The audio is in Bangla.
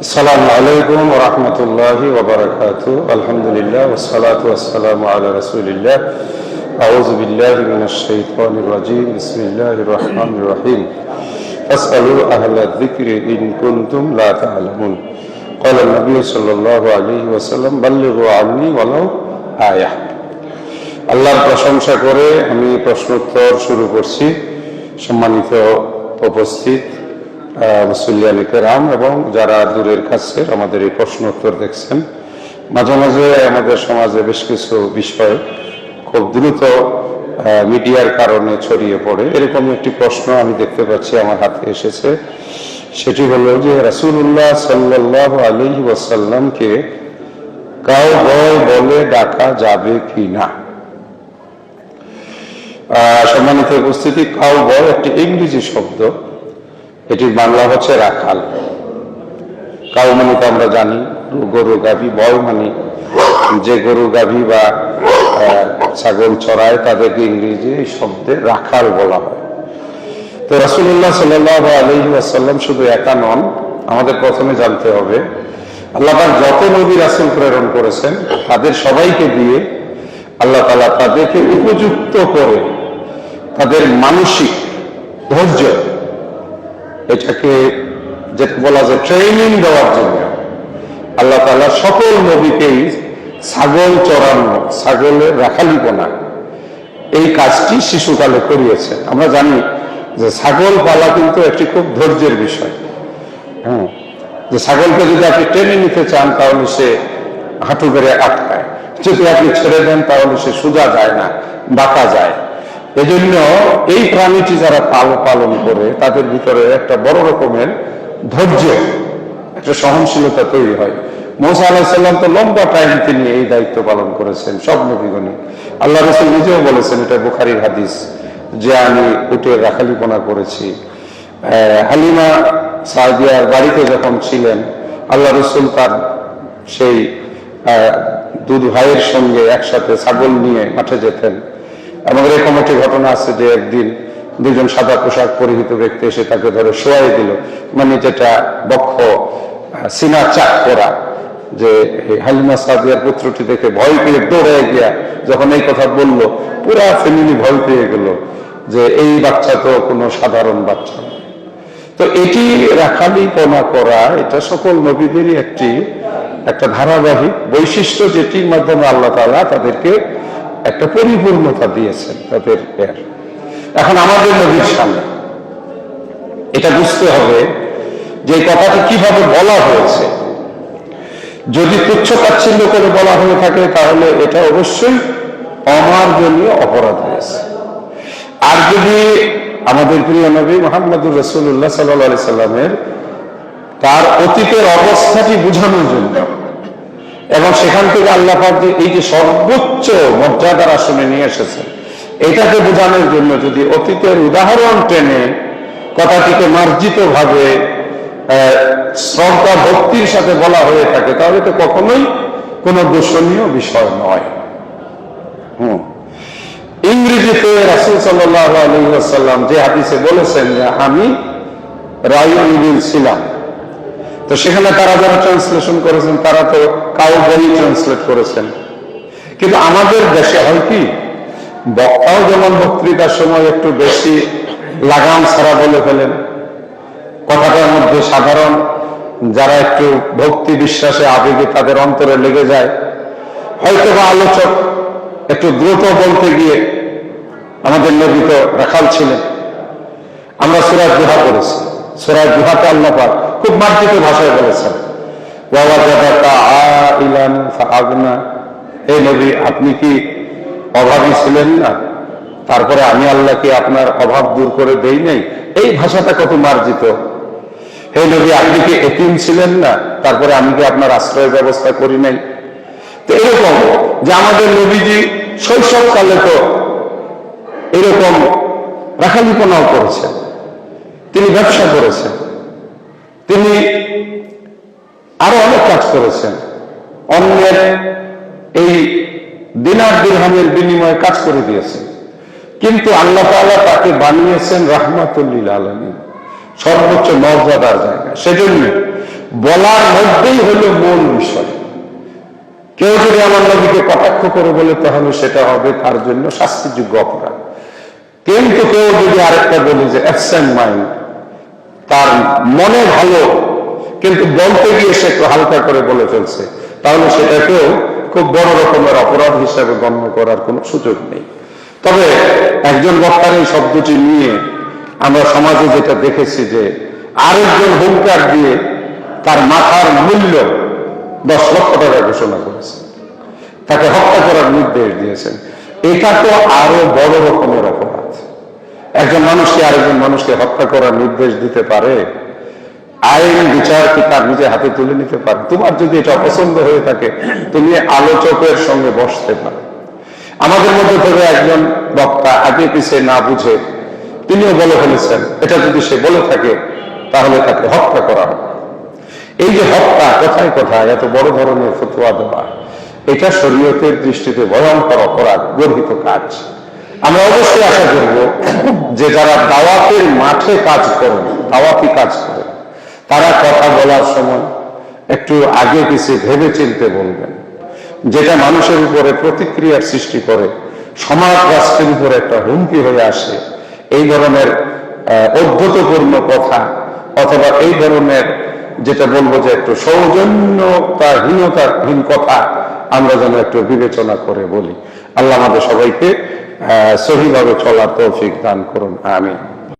السلام عليكم ورحمة الله وبركاته الحمد لله والصلاة والسلام على رسول الله أعوذ بالله من الشيطان الرجيم بسم الله الرحمن الرحيم فاسألوا أهل الذكر إن كنتم لا تعلمون قال النبي صلى الله عليه وسلم بلغوا عني ولو آية আল্লাহর প্রশংসা করে আমি প্রশ্নোত্তর শুরু করছি সম্মানিত উপস্থিত মুসল্লিয়ানি এবং যারা দূরের কাছে আমাদের এই প্রশ্ন উত্তর দেখছেন, মাঝে মাঝে আমাদের সমাজে বেশ কিছু বিষয় খুব দ্রুত মিডিয়ার কারণে ছড়িয়ে পড়ে। এরকম একটি প্রশ্ন আমি দেখতে পাচ্ছি আমার হাতে এসেছে। সেটি হলো যে রাসুল্লাহ সাল্লাহ আলী ওয়াসাল্লামকে কাউ বয় বলে ডাকা যাবে কি না? সম্মানিত উপস্থিতি, কাউ বয় একটি ইংরেজি শব্দ। এটির বাংলা হচ্ছে রাখাল। কাউ মানে তো আমরা জানি, গরু গাভী বয় মানে যে গরু গাভী বা ছাগল চড়ায় তাদেরকে ইংরেজি শব্দে রাখাল বলা হয়। তো রাসুল্লাহ সাল্লাহ আলহি শুধু একা নন, আমাদের প্রথমে জানতে হবে, আল্লাহ যত নবী রাসুল প্রেরণ করেছেন, তাদের সবাইকে দিয়ে আল্লাহ তালা তাদেরকে উপযুক্ত করে তাদের মানসিক ধৈর্য এটাকে যেটা বলা যায় ট্রেনিং দেওয়ার জন্য। আল্লাহ তালা সকল নবীকেই ছাগল চড়ানো, ছাগলের রাখালিপনা এই কাজটি শিশুকালে করিয়েছে আমরা জানি যে ছাগল পালা কিন্তু একটি খুব ধৈর্যের বিষয়। হ্যাঁ যে ছাগলকে যদি আপনি টেনে নিতে চান, তাহলে সে হাঁটু করে আটকায়। যদি আপনি ছেড়ে দেন, তাহলে সে সোজা যায় না, বাঁকা যায়। এজন্য এই প্রাণীটি যারা পাল পালন করে, তাদের ভিতরে একটা বড় রকমের ধৈর্য, একটা সহনশীলতা তৈরি হয়। মৌসা আলাহিসাল্লাম তো লম্বা টাইম তিনি এই দায়িত্ব পালন করেছেন, সব নবীগণী আল্লাহ রসুল নিজেও বলেছেন, এটা বুখারির হাদিস, যে আমি উঠে রাখালিপনা করেছি। হালিমা সাদিয়ার বাড়িতে যখন ছিলেন, আল্লাহ রসুল তার সেই দুধ ভাইয়ের সঙ্গে একসাথে ছাগল নিয়ে মাঠে যেতেন। এবং এরকম একটি ঘটনা আছে যে একদিন দুজন সাদা পোশাক পরিহিত ব্যক্তি এসে তাকে ধরে শোয়াই দিল মানে যেটা বক্ষ সিনা চাক করা, যে হালিমা সাদিয়ার পুত্রটি দেখে ভয় পেয়ে দৌড়ে গিয়া যখন এই কথা বলল, পুরা ফ্যামিলি ভয় পেয়ে গেল যে এই বাচ্চা তো কোনো সাধারণ বাচ্চা। তো এটি রাখালিপনা করা, এটা সকল নবীদেরই একটি, একটা ধারাবাহিক বৈশিষ্ট্য যেটির মাধ্যমে আল্লাহ তাদেরকে একটা পরিপূর্ণতা দিয়েছেন তাদের এখন আমাদের নবীর সামনে এটা বুঝতে হবে যে কথাটি কীভাবে বলা হয়েছে। যদি তুচ্ছ তাচ্ছিল্য করে বলা হয়ে থাকে, তাহলে এটা অবশ্যই অমার্জনীয় অপরাধ হয়েছে। আর যদি আমাদের প্রিয় নবী মোহাম্মদুর রসুল্লাহ সাল্লাহ সাল্লামের তার অতীতের অবস্থাটি বোঝানোর জন্য এবং সেখান থেকে আল্লাহ এই যে সর্বোচ্চ মর্যাদার আসনে নিয়ে এসেছে, এটাকে বোঝানোর জন্য যদি অতীতের উদাহরণ টেনে কথাটিকে মার্জিত ভাবে শ্রদ্ধা ভক্তির সাথে বলা হয়ে থাকে, তাহলে তো কখনোই কোনো দূষণীয় বিষয় নয়। হুম। ইংরেজিতে রাসুল সাল্লাহ যে হাদিসে বলেছেন যে, আমি রায়ুল ছিলাম। তো সেখানে তারা যারা ট্রান্সলেশন করেছেন, তারা তো কাউ বই ট্রান্সলেট করেছেন। কিন্তু আমাদের দেশে হয় কি, বক্তাও যেমন বক্তৃতার সময় একটু বেশি লাগাম ছাড়া বলে ফেলেন। কথাটার মধ্যে সাধারণ যারা একটু ভক্তি বিশ্বাসে আবেগে তাদের অন্তরে লেগে যায়। হয়তো বা আলোচক একটু দ্রুত বলতে গিয়ে আমাদের নবী তো রাখাল ছিলেন। আমরা সুরাজ গুহা করেছি সুরাজ গুহাতে আল্লাহ পাক খুব মার্জিত ভাষায় বলেছেন। নবী, আপনি কি অভাবী ছিলেন না? তারপরে আমি আল্লাহকে আপনার অভাব দূর করে দেই নাই। এই ভাষাটা কত মার্জিত? হে নবী, আপনি কি এতিম ছিলেন না? তারপরে আমি কি আপনার আশ্রয় ব্যবস্থা করি নাই? তো এরকম যে আমাদের নবীজি শৈশবকালে তো এরকম রাখালিপনাও করেছেন। তিনি ব্যবসা করেছেন। তিনি আরও অনেক কাজ করেছেন। অন্যের এই দিনার দিরহামের বিনিময়ে কাজ করে দিয়েছেন। কিন্তু আল্লাহ তাআলা তাকে বানিয়েছেন রাহমাতুল্লিল আলমী সর্বোচ্চ মর্যাদার জায়গা। সেজন্য বলার মধ্যেই হলো মূল বিষয়। কেউ যদি আমার নবীকে কটাক্ষ করে বলে, তাহলে সেটা হবে তার জন্য শাস্তিযোগ্য অপরাধ। কিন্তু কেউ যদি আরেকটা বলে যে অ্যাবসেন্ট মাইন্ড তার মনে ভালো, কিন্তু বলতে গিয়ে সে হালকা করে বলে ফেলছে। তাহলে সেটাকেও খুব বড় রকমের অপরাধ হিসাবে গণ্য করার কোনো সুযোগ নেই। তবে একজন বক্তার এই শব্দটি নিয়ে আমরা সমাজে যেটা দেখেছি যে আরেকজন হুঙ্কার দিয়ে তার মাথার মূল্য দশ লক্ষ টাকা ঘোষণা করেছে। তাকে হত্যা করার নির্দেশ দিয়েছেন। এটা তো আরও বড় রকমের অপরাধ। একজন মানুষকে আরেকজন মানুষকে হত্যা করার নির্দেশ দিতে পারে, আইন, বিচার কি তার নিজে হাতে তুলে নিতে পারে? তোমার যদি এটা অপছন্দ হয়ে থাকে, তুমি আলোচকের সঙ্গে বসতে পারো। আমাদের মধ্যে থেকে একজন বক্তা আগে পিছিয়ে না বুঝে তিনিও বলে ফেলেছেন, এটা যদি সে বলে থাকে, তাহলে তাকে হত্যা করা হবে। এই যে হত্যা, কোথায় কোথায়, এত বড় ধরনের ফতুয়া দেওয়া, এটা শরীয়তের দৃষ্টিতে ভয়ঙ্কর অপরাধ, গর্হিত কাজ। আমরা অবশ্যই আশা করব যে যারা দাওয়াতের মাঠে কাজ করেন দাওয়াতি কাজ করেন তারা কথা বলার সময় একটু আগে পিছিয়ে ভেবে চিনতে বলবেন যেটা মানুষের উপরে প্রতিক্রিয়ার সৃষ্টি করে সমাজ রাষ্ট্রের উপরে একটা হুমকি হয়ে আসে এই ধরনের আহ, অধ্যতপূর্ণ কথা অথবা এই ধরনের যেটা বলব যে একটু সৌজন্যতাহীনতাহীন কথা আমরা যেন একটু বিবেচনা করে বলি। আল্লাহ আমাদের সবাইকে সহিভাবে চলার তৌফিক দান করুন আমিন।